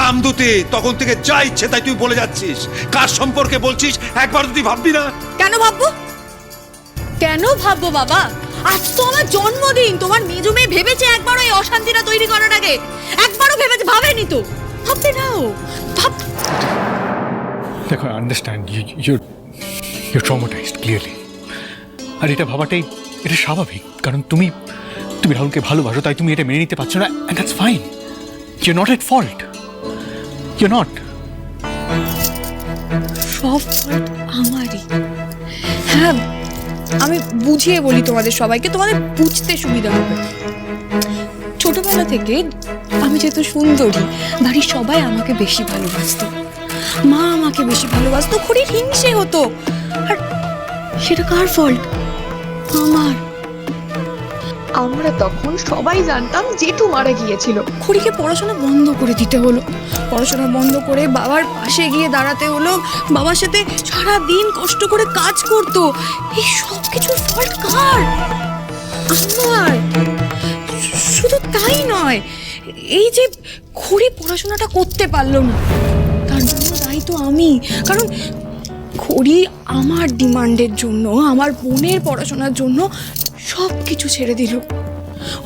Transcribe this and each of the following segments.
থাম দুতে তখন থেকে যা ইচ্ছে তাই তুই বলে যাচ্ছিস। কার সম্পর্কে বলছিস একবার তুই ভাববি না। কেন ভাববো? কেন ভাববো বাবা? আজ তো আমার জন্মদিন তোমার মেজো মেয়ে ভেবেছে একবারও এই অশান্তিটা তৈরি করার আগে। একবারও ভেবেছে ভাবেনি তো। ভাবতে নাও ভাব দেখো I understand you you traumatized clearly আর এটা ভাবাটাই এটা স্বাভাবিক কারণ তুমি তুমি রাহুলকে ভালোবাসো তাই তুমি এটা মেনে নিতে পারছ না and that's fine you not at fault you not সব fault আমারই। হ্যাঁ আমি বুঝিয়ে বলি তোমাদের সবাইকে, তোমাদের বুঝতে সুবিধা হবে। ছোটবেলা থেকে আমি যেহেতু সুন্দরী, বাড়ির সবাই আমাকে বেশি ভালোবাসতো। মা আমাকে বেশি ভালোবাসতো খুবই হিংসে হতো। আর সেটা কার ফল্ট আমার। আমরা তখন সবাই জানতাম জেঠু মারা গিয়েছিল। খুড়িকে পড়াশোনা বন্ধ করে দিতে হলো। পড়াশোনা বন্ধ করে বাবার পাশে গিয়ে দাঁড়াতে হলো। বাবার সাথে সারা দিন কষ্ট করে কাজ করতো। এই সব কিছুর ফল্ট কার? আমার। শুধু তাই নয়, এই যে খুড়ি পড়াশোনাটা করতে পারল না, তার জন্য দায়ী তো আমি। কারণ খড়ি আমার ডিমান্ডের জন্য, আমার বোনের পড়াশোনার জন্য সব কিছু ছেড়ে দিল।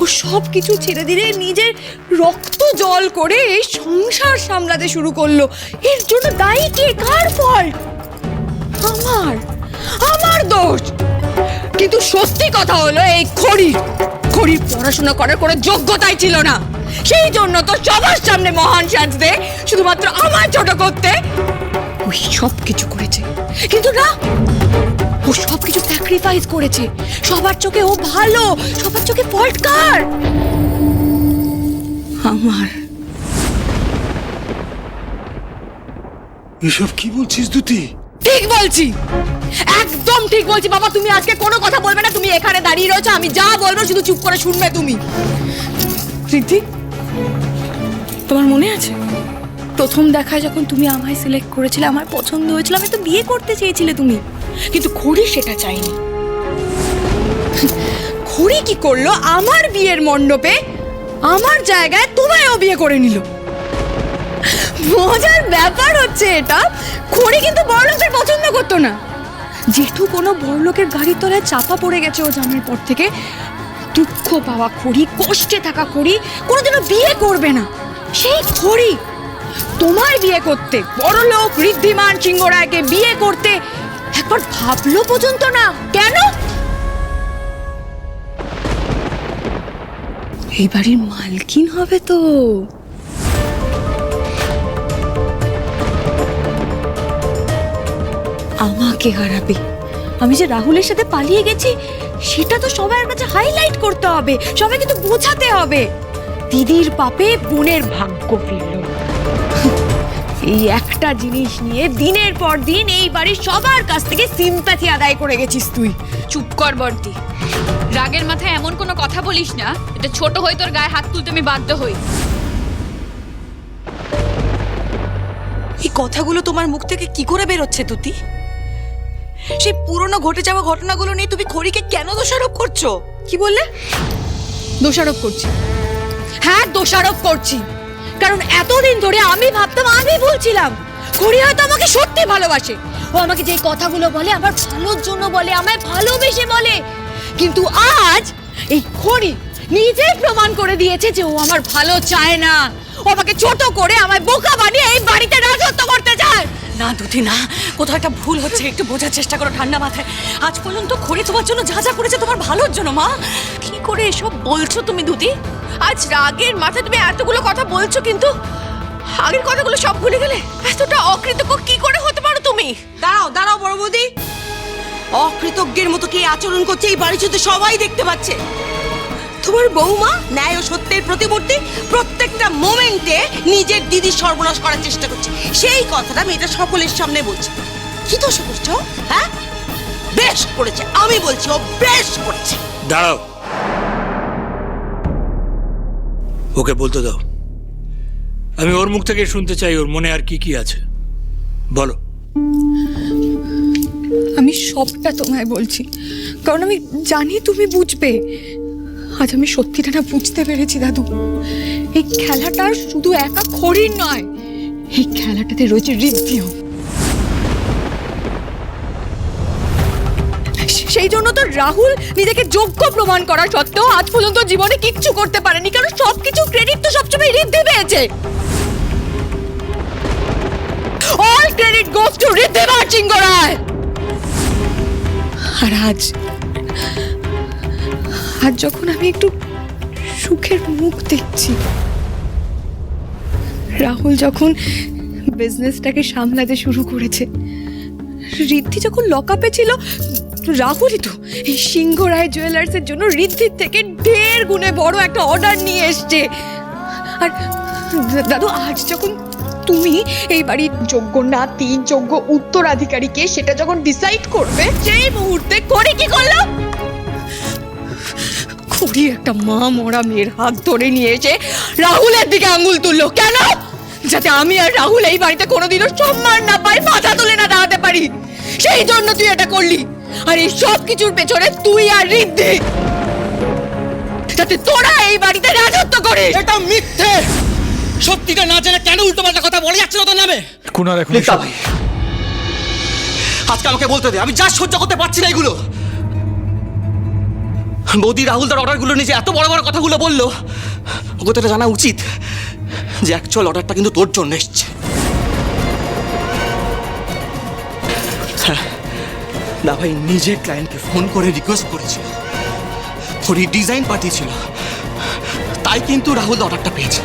ও সব কিছু ছেড়ে দিলে নিজের রক্ত জল করে এই সংসার সামলাতে শুরু করল। এর জন্য দায়ী কে? কার ফল? আমার। আমার দোষ। কিন্তু সত্যি কথা হলো, এই খড়ির খড়ির পড়াশোনা করার কোনো যোগ্যতাই ছিল না। সেই জন্য তো সবার সামনে মহান সাজতে, শুধুমাত্র আমার ছোট করতে, ওই সব কিছু করেছে। কিন্তু না ও সব কিছু স্যাক্রিফাইস করেছে। সবার চোখে ও ভালো সবার চোখে ফল্ট কার আমার। এসব কি বলছিস দুতি? ঠিক বলছি। একদম ঠিক বলছি। বাবা তুমি আজকে কোনো কথা বলবে না। তুমি এখানে দাঁড়িয়ে রয়েছো আমি যা বলব শুধু চুপ করে শুনবে তুমি। ঋদ্ধি তোমার মনে আছে? প্রথম দেখায় যখন তুমি আমায় সিলেক্ট করেছিলে আমার পছন্দ হয়েছিল আমি তো বিয়ে করতে চেয়েছিলে তুমি। কিন্তু খড়ি সেটা চাইনি। খড়ি কি করল? আমার বিয়ের মণ্ডপে আমার জায়গায় তোমায়ও বিয়ে করে নিল। মজার ব্যাপার হচ্ছে এটা, খড়ি কিন্তু বড়লোকের পছন্দ করতো না। যেহেতু কোনো বড়লোকের গাড়ির তলায় চাপা পড়ে গেছে ও জানার পর থেকে, দুঃখ পাওয়া খড়ি, কষ্টে থাকা খড়ি কোনোদিনও বিয়ে করবে না। সেই খড়ি তোমায় বিয়ে করতে, বড়লোক, ঋদ্ধিমান, সিংহরায়কে বিয়ে করতে একবার ভাবলো পর্যন্ত না। কেন? এই বাড়ির মালকিন হবে তো। আমাকে হারাবে। আমি যে রাহুলের সাথে পালিয়ে গেছি, সেটা তো সবার কাছে হাইলাইট করতে হবে সবাই কিন্তু বোঝাতে হবে। দিদির পাপে বোনের ভাগ্য ফিরল। এই একটা জিনিস নিয়ে দিনের পর দিন এই বাড়ির সবার কাছ থেকে সিম্প্যাথি আদায় করে গেছিস তুই। চুপ কর বর্তি রাগের মাথায় এমন কোনো কথা বলিস না এটা ছোট হয়ে তোর গায়ে হাত তুলতে আমি বাধ্য হই। এই কথাগুলো তোমার মুখ থেকে কি করে বেরোচ্ছে তুতি? সেই পুরনো ঘটে যাওয়া ঘটনাগুলো নিয়ে তুমি খড়িকে কেন দোষারোপ করছ? কি বললে? দোষারোপ করছি। হ্যাঁ দোষারোপ করছি। কারণ এতদিন ধরে আমি ভাবতাম, আমি বলছিলাম খড়ি হয়তো আমাকে সত্যি ভালোবাসে। ও আমাকে যে কথাগুলো বলে, আমার ভালোর জন্য বলে, আমায় ভালোবেসে বলে। কিন্তু আজ এই খড়ি নিজে প্রমাণ করে দিয়েছে যে ও আমার ভালো চায় না। ও আমাকে ছোট করে আমায় বোকা বানিয়ে এই বাড়িতে রাজত্ব করতে চায়। না দুতি না। কোথাও একটা ভুল হচ্ছে, একটু বোঝার চেষ্টা করো ঠান্ডা মাথায়। আজ পর্যন্ত খড়ি তোমার জন্য যা যা করেছে তোমার ভালোর জন্য, মা। কি করে এসব বলছো তুমি দুতি আজ রাগের মাথায় তুমি এতগুলো কথা বলছো কিন্তু আগের কথাগুলো সব ভুলে গেলে এতটা অকৃতজ্ঞ কি করে হতে পারো তুমি? দাঁড়াও দাঁড়াও বড় বৌদি। অকৃতজ্ঞের মতো কি আচরণ করছে এই বাড়ি শুধু সবাই দেখতে পাচ্ছে। তোমার বৌমা ন্যায় ও সত্যের প্রতিমূর্তি প্রত্যেকটা মোমেন্টে নিজের দিদির সর্বনাশ করার চেষ্টা করছে। সেই কথাটা মেয়েটা সকলের সামনে বলছে। কি দোষ করছ হ্যাঁ? বেশ করেছে আমি বলছি ও বেশ করছে। দাঁড়াও। ওকে বলতে দাও। আমি ওর মুখ থেকে শুনতে চাই ওর মনে আর কি কি আছে। বলো। আমি সবটা তোমায় বলছি। কারণ আমি জানি তুমি বুঝবে। আজ আমি সত্যিটা না বুঝতে পেরেছি, দাদু। এই খেলাটা শুধু একা খড়ির নয়, এই খেলাটাতে রয়েছে রিদ্ধিও সেই জন্য তো রাহুল নিজেকে যোগ্য প্রমাণ করা সত্ত্বেও আজ পর্যন্ত জীবনে কিচ্ছু করতে পারেনি, কারণ সবকিছু ক্রেডিট তো সবসময় রিদ্ধি পেয়েছে। All credit goes to Riddhi marching করায় আর আজ আজ যখন আমি একটু সুখের মুখ দেখছি, রাহুল যখন বিজনেসটাকে সামলাতে শুরু করেছে রিদ্ধি যখন লকআপে ছিল, রাহুলই তো এই সিংহ রায় জুয়েলার্সের জন্য রিদ্ধির থেকে দেড় গুণে বড় একটা অর্ডার নিয়ে এসছে। আর দাদু, আজ যখন তুমি এই বাড়ির যোগ্য নাতি, যোগ্য উত্তরাধিকারীকে সেটা যখন ডিসাইড করবে, সেই মুহূর্তে করে কি করল? খুঁড়ি একটা মা মরা মেয়ের হাত ধরে নিয়ে এসে রাহুলের দিকে আঙ্গুল তুললো। কেন? যাতে আমি আর রাহুল এই বাড়িতে কোনোদিনও সম্মান না পাই মাথা তুলে না দাঁড়াতে পারি। সেই জন্য তুই এটা করলি। আর এই সব কিছুর পেছনে তুই আর রিদ্ধি যাতে তোরা এই বাড়িতে রাজত্ব করিস। এটা মিথ্যে। সত্যিটা না জেনে কেন উল্টোপাল্টা কথা বলে যাচ্ছে না তোর নামে? কুনার এখন ভাই। আজকে আমাকে বলতে দে আমি যা সহ্য করতে পারছি না এগুলো। বৌদি রাহুল তার অর্ডারগুলো নিজে এত বড় বড় কথাগুলো বলল। ওকে তো এটা জানা উচিত যে অ্যাকচুয়াল অর্ডারটা কিন্তু তোর জন্য এসছে। হ্যাঁ, না ভাই নিজে ক্লায়েন্টকে ফোন করে রিকোয়েস্ট করেছিল। থরি ডিজাইন পাঠিয়েছিল। তাই কিন্তু রাহুল অর্ডারটা পেয়েছে।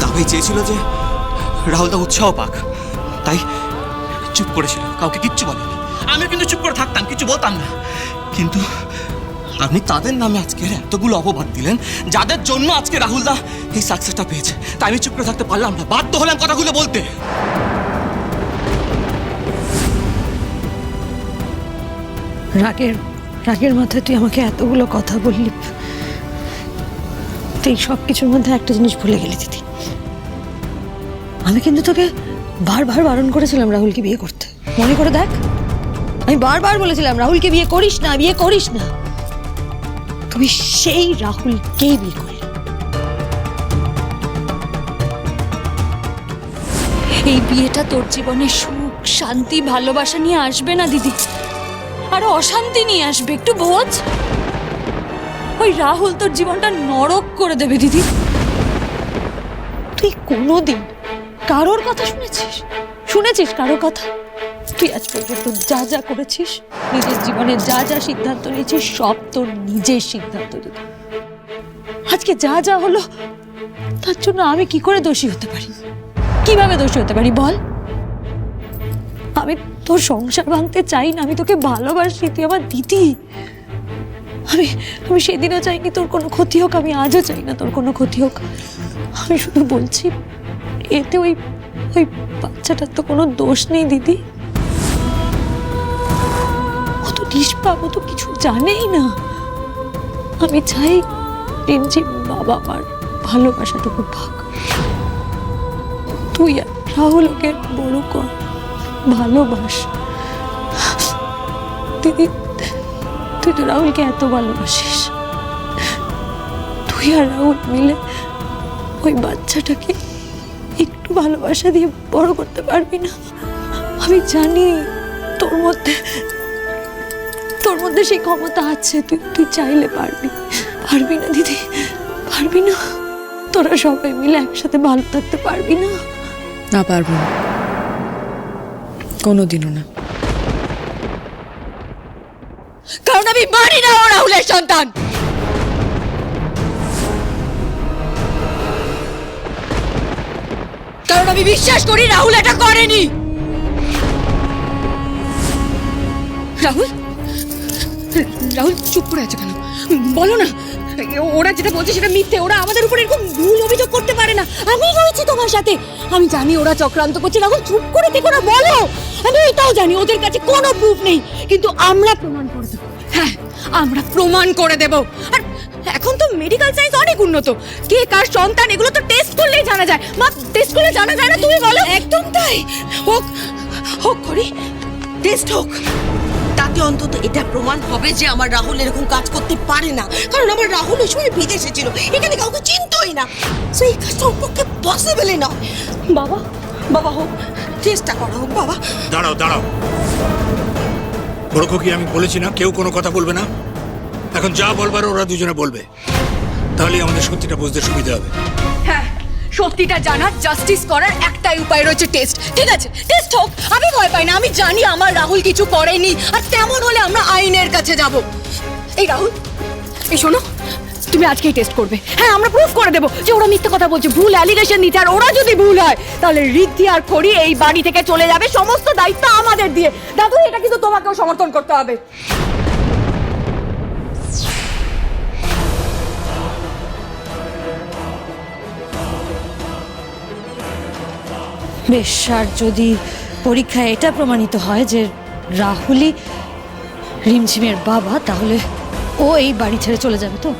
দাবাই চেয়েছিল যে রাহুলদা উৎসাহ পাক। তাই চুপ করেছিল কাউকে কিচ্ছু বলেনি। আমিও কিন্তু চুপ করে থাকতাম, কিছু বলতাম না। কিন্তু আপনি তাদের নামে আজকে এতগুলো অপবাদ দিলেন, যাদের জন্য আজকে রাহুলদা এই সাকসেসটা পেয়েছে। তাই আমি চুপ করে থাকতে পারলাম না, বাধ্য হলাম কথাগুলো বলতে। রাগের রাগের মাথায় তুই আমাকে এতগুলো কথা বললি। তুই সব কিছুর মধ্যে একটা জিনিস ভুলে গেলি দিদি। আমি কিন্তু তোকে বারবার বারণ করেছিলাম রাহুলকে বিয়ে করতে। মনে করে দেখ। আমি বারবার বলেছিলাম, রাহুলকে বিয়ে করিস না, বিয়ে করিস না। তুমি সেই রাহুলকে বিয়ে করলি। এই বিয়েটা তোর জীবনে সুখ, শান্তি, ভালোবাসা নিয়ে আসবে না, দিদি? আরও অশান্তি নিয়ে আসবে, একটু বোঝ। ওই রাহুল তোর জীবনটা নরক করে দেবে, দিদি। তুই কোনোদিন কারোর কথা শুনেছিস? শুনেছিস কারোর কথা? তুই আজ পর্যন্ত যা যা করেছিস, নিজের জীবনে যা যা সিদ্ধান্ত নিয়েছিস, সব তোর নিজের সিদ্ধান্ত দিদি আজকে যা যা হলো, তার জন্য আমি কি করে দোষী হতে পারি? কীভাবে দোষী হতে পারি বল? আমি তোর সংসার ভাঙতে চাই না, আমি তোকে ভালোবাসি, তুই আমার দিদি। আমি আমি সেদিনও চাইনি তোর কোনো ক্ষতি হোক, আমি আজও চাই না তোর কোনো ক্ষতি হোক। আমি শুধু বলছি, এতে ওই ওই বাচ্চাটার তো কোনো দোষ নেই, দিদি। নিষ্পাপ ও তো কিছু জানেই না। আমি চাই রিমঝিম বাবা মার ভালোবাসাটুকু পাক। তুই রাহুল ওকে বড় কর, ভালোবাস। দিদি, তুই তো রাহুলকে এত ভালোবাসিস। তুই আর রাহুল মিলে ওই বাচ্চাটাকে একটু ভালোবাসা দিয়ে বড় করতে পারবি না। আমি জানি তোর মধ্যে তোর মধ্যে সেই ক্ষমতা আছে তুই তুই চাইলে পারবি। পারবি না দিদি পারবি না। তোরা সবাই মিলে একসাথে ভালো থাকতে পারবি না। না পারব না। কোনোদিনও না। কারণ আমি মানি না ও রাহুলের সন্তান। কারণ আমি বিশ্বাস করি রাহুল এটা করেনি। রাহুল? রাহুল চুপ করে আছে কেন? বলো না। ওরা যেটা বলছে সেটা মিথ্যে। ওরা আমাদের উপর এরকম ভুল অভিযোগ করতে পারে না। আমি রয়েছি তোমার সাথে। আমি জানি ওরা চক্রান্ত করছে। রাহুল চুপ করে থেকে ওরা বলো। আমি এটাও জানি ওদের কাছে কোনো প্রুফ নেই। কিন্তু আমরা প্রমাণ করে দেবো। হ্যাঁ আমরা প্রমাণ করে দেব। আর এখন তো মেডিকেল সায়েন্স অনেক উন্নত। কে কার সন্তান এগুলো তো টেস্ট করলেই জানা যায়। মা টেস্ট করলে জানা যায় না তুমি বলো। একদম তাই। হোক হোক করি। টেস্ট হোক। তাতে অন্তত এটা প্রমাণ হবে যে আমার রাহুল এরকম কাজ করতে পারে না। কারণ আমার রাহুল ওই সময় বিদেশে ছিল। এখানে কাউকে চিনতই না। তো এই কাজটা ওর পক্ষে পসিবলই নয়। বাবা বাবা হোক চেষ্টা করা হোক বাবা। দাঁড়াও দাঁড়াও। বড় কি আমি বলেছি না? কেউ কোনো কথা বলবে না? এখন যা বলবার ওরা দুজনে বলবে। তাহলে আমাদের সত্যিটা বুঝতে সুবিধা হবে। হ্যাঁ সত্যিটা জানার জাস্টিস করার একটাই উপায় রয়েছে টেস্ট ঠিক আছে? টেস্ট হোক, আমি ভয় পাই না, আমি জানি আমার রাহুল কিছু করেনি, আর তেমন হলে আমরা আইনের কাছে যাব। এই রাহুল, এই শোনো, তুমি আজকেই টেস্ট করবে। হ্যাঁ আমরা প্রুফ করে দেবো যে ওরা মিথ্যে কথা বলছে, ভুল অ্যালিগেশন দিচ্ছে আর ওরা যদি ভুল হয়, তাহলে রিদ্ধি আর খড়ি এই বাড়ি থেকে চলে যাবে, সমস্ত দায়িত্ব আমাদের দিয়ে। দাদু, এটা কিন্তু তোমাকেও সমর্থন করতে হবে। বেশ, আর যদি পরীক্ষায় এটা প্রমাণিত হয় যে রাহুলই রিমঝিমের বাবা, তাহলে ও এই বাড়ি ছেড়ে চলে যাবে তো?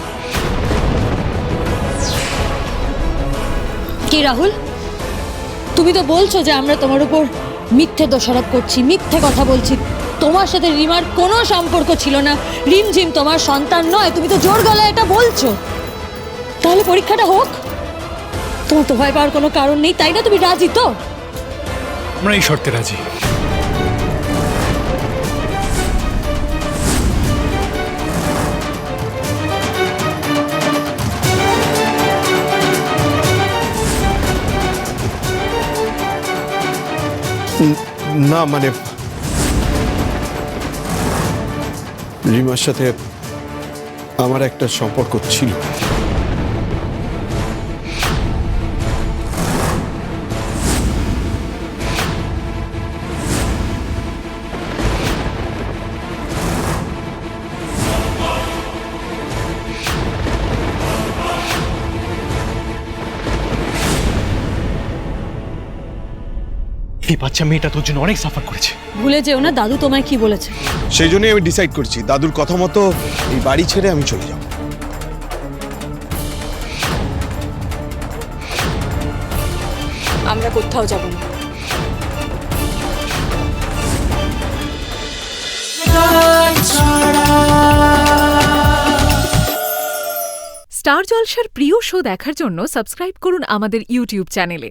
কি রাহুল? তুমি তো বলছো যে আমরা তোমার উপর মিথ্যে দোষারোপ করছি, মিথ্যে কথা বলছি। তোমার সাথে রিমার কোনো সম্পর্ক ছিল না। রিমঝিম তোমার সন্তান নয়, তুমি তো জোর গলায় এটা বলছো। তাহলে পরীক্ষাটা হোক। তোমার তো ভয় পাওয়ার কোনো কারণ নেই, তাই না তুমি রাজি তো? আমরা এই শর্তে রাজি। না মানে রিমার সাথে আমার একটা সম্পর্ক ছিল। এই বাচ্চা মেয়েটা তোর জন্য অনেক সাফার করেছে। ভুলে যেও না দাদু তোমায় কি বলেছে? সেই জন্যই আমি ডিসাইড করছি দাদুর কথা মতো এই বাড়ি ছেড়ে আমি চলে যাব। আমরা কোথাও যাব না। স্টার জলসার প্রিয় শো দেখার জন্য সাবস্ক্রাইব করুন আমাদের ইউটিউব চ্যানেলে।